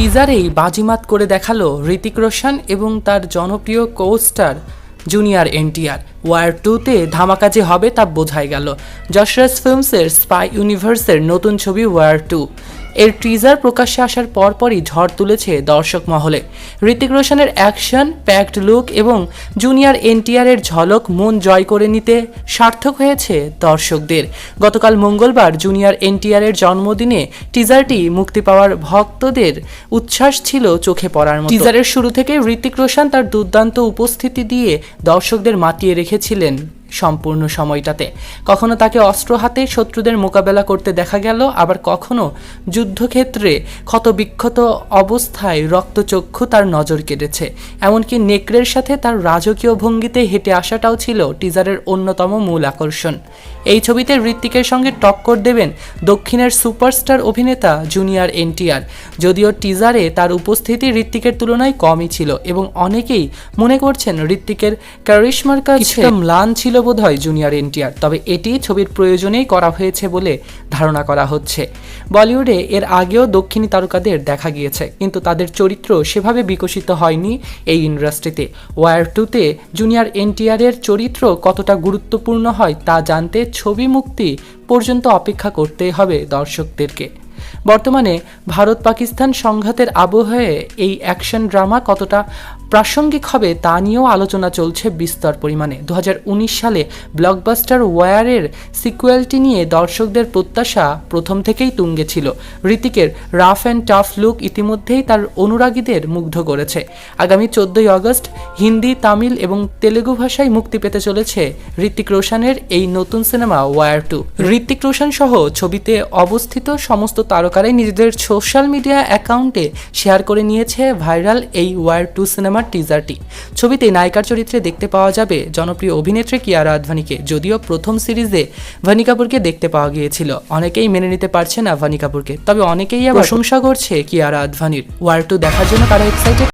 টিজারেই বাজিমাত করে দেখাল হৃতিক রোশন এবং তার জনপ্রিয় কোস্টার জুনিয়র এনটিআর ওয়ার টুতে ধামাকা যে হবে তা বোঝাই গেল। যশরাজ ফিল্মসের স্পাই ইউনিভার্সের নতুন ছবি ওয়ার টু এর টিজার প্রকাশ্যে আসার পরপরই ঝড় তুলেছে দর্শক মহলে। ঋতিক রোশনের অ্যাকশন প্যাকড লুক এবং জুনিয়র এনটিআর এর ঝলক মন জয় করে নিতে সার্থক হয়েছে দর্শকদের। গতকাল মঙ্গলবার জুনিয়র এনটিআর এর জন্মদিনে টিজারটি মুক্তি পাওয়ার ভক্তদের উচ্ছ্বাস ছিল চোখে পড়ার মতো। টিজারের শুরু থেকে ঋতিক রোশন তার দুর্দান্ত উপস্থিতি দিয়ে দর্শকদের মাতিয়ে রেখেছিলেন সম্পূর্ণ সময়টাতে। কখনো তাকে অস্ত্র হাতে শত্রুদের মোকাবেলা করতে দেখা গেল, আবার কখনো যুদ্ধক্ষেত্রে ক্ষতবিক্ষত অবস্থায় রক্তচক্ষু তার নজর কেড়েছে। এমনকি নেকড়ের সাথে তার রাজকীয় ভঙ্গিতে হেঁটে আসাটাও ছিল টিজারের অন্যতম মূল আকর্ষণ। এই ছবিতে ঋত্বিকের সঙ্গে টক্কর দেবেন দক্ষিণের সুপারস্টার অভিনেতা জুনিয়র এনটিআর। যদিও টিজারে তার উপস্থিতি ঋত্বিকের তুলনায় কমই ছিল এবং অনেকেই মনে করছেন ঋত্বিকের ক্যারিশমার কাছে ম্লান ছিল বোধহয় জুনিয়র এনটিআর, তবে এটি ছবির প্রয়োজনেই করা হয়েছে বলে ধারণা করা হচ্ছে। বলিউডে এর আগেও দক্ষিণী তারকাদের দেখা গিয়েছে, কিন্তু তাদের চরিত্র সেভাবে বিকশিত হয়নি এই ইন্ডাস্ট্রিতে। ওয়ার টুতে জুনিয়র এনটিআর এর চরিত্র কতটা গুরুত্বপূর্ণ হয় তা জানতে ছবি মুক্তি পর্যন্ত অপেক্ষা করতে হবে দর্শকদেরকে। বর্তমানে ভারত পাকিস্তান সংঘাতের আবহে এই অ্যাকশন ড্রামা কতটা প্রাসঙ্গিক হবে তা নিয়েও আলোচনা চলছে বিস্তর পরিমাণে। দু হাজার উনিশ সালে ব্লকবাস্টার ওয়ারের সিকুয়েলটি নিয়ে দর্শকদের প্রত্যাশা প্রথম থেকেই তুঙ্গে ছিল। ঋতিকের রাফ অ্যান্ড টাফ লুক ইতিমধ্যেই তার অনুরাগীদের মুগ্ধ করেছে। আগামী চোদ্দই আগস্ট হিন্দি, তামিল এবং তেলেগু ভাষায় মুক্তি পেতে চলেছে ঋতিক রোশনের এই নতুন cinema war two. Hrithik Roshan সহ ছবিতে অবস্থিত সমস্ত তারকারাই নিজেদের সোশ্যাল মিডিয়া অ্যাকাউন্টে শেয়ার করে নিয়েছে ভাইরাল এই ওয়ার টু সিনেমার টিজারটি। ছবিতে নায়িকার চরিত্রে দেখতে পাওয়া যাবে জনপ্রিয় অভিনেত্রী কিয়ারা আদভানিকে যদিও প্রথম সিরিজে ভানি কাপুরকে দেখতে পাওয়া গিয়েছিল। অনেকেই মেনে নিতে পারছে না ভানি কাপুরকে তবে অনেকেই আবার প্রশংসা করছে কিয়ারা আদভানির। ওয়ার টু দেখার জন্য তারা এক্সাইটেড